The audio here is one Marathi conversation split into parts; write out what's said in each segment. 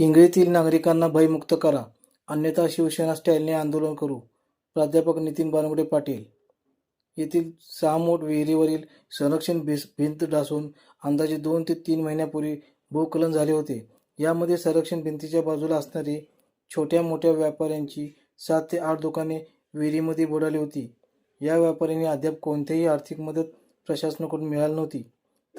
इंगळीतील नागरिकांना भयमुक्त करा. अन्यथा शिवसेना स्टाईलने आंदोलन करू. प्राध्यापक नितीन बानगुडे पाटील येथील सहा मोठ विहिरीवरील संरक्षण भिस भिंत ढासून अंदाजे दोन ते तीन महिन्यापूर्वी भूकलन झाले होते. यामध्ये संरक्षण भिंतीच्या बाजूला असणारी छोट्या मोठ्या व्यापाऱ्यांची सात ते आठ दुकाने विहिरीमध्ये बुडाली होती. या व्यापाऱ्यांनी अद्याप कोणतीही आर्थिक मदत प्रशासनाकडून मिळाली नव्हती.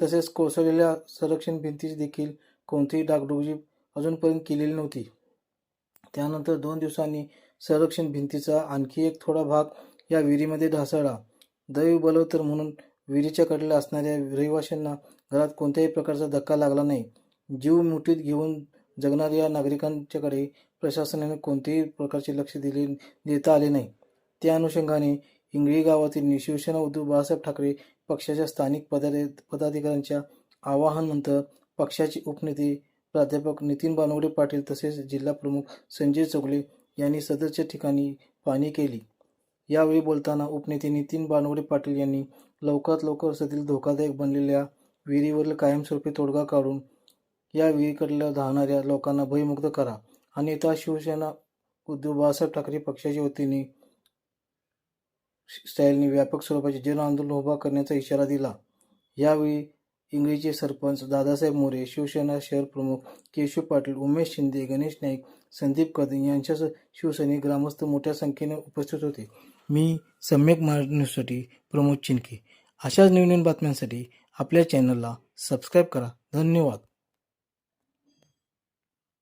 तसेच कोसळलेल्या संरक्षण भिंतीची देखील कोणतीही डागडुजी अजूनपर्यंत केलेली नव्हती. त्यानंतर दोन दिवसांनी संरक्षण भिंतीचा आणखी एक थोडा भाग या विहिरीमध्ये ढासळला. दैव बलवतर म्हणून विहिरीच्या कडेला असणाऱ्या रहिवाशांना घरात कोणत्याही प्रकारचा धक्का लागला नाही. जीव मुठीत घेऊन जगणाऱ्या या नागरिकांच्याकडे प्रशासनाने कोणतेही प्रकारचे लक्ष दिले देता आले नाही. त्या अनुषंगाने इंगळी गावातील शिवसेना उद्धव बाळासाहेब ठाकरे पक्षाच्या स्थानिक पदा पदाधिकाऱ्यांच्या आवाहनानंतर पक्षाचे उपनेते प्राध्यापक नितीन बानवडे पाटील तसेच जिल्हा प्रमुख संजय चौगले यांनी सदरच्या ठिकाणी पाहणी केली. यावेळी बोलताना उपनेते नितीन बानवडे पाटील यांनी लवकरात लवकर सदील धोकादायक बनलेल्या विहिरीवरील कायमस्वरूपी तोडगा काढून या विहिरीकडल्या धावणाऱ्या लोकांना भयमुक्त करा. आणि त्या शिवसेना उद्धव बाळासाहेब ठाकरे पक्षाच्या वतीने स्टाईलने व्यापक स्वरूपाचे जन आंदोलन उभा करण्याचा इशारा दिला. यावेळी इंग्रजी सरपंच दादासाहेब मोरे शिवसेना शहर प्रमुख केशव पाटील उमेश शिंदे गणेश नाईक संदीप कदम यांच्यासह शिवसैनिक ग्रामस्थ मोठ्या संख्येने उपस्थित होते. मी सम्यक मारण्यासाठी प्रमोद चिनके अशाच नवीन बातम्यांसाठी आपल्या चॅनलला सबस्क्राईब करा. धन्यवाद.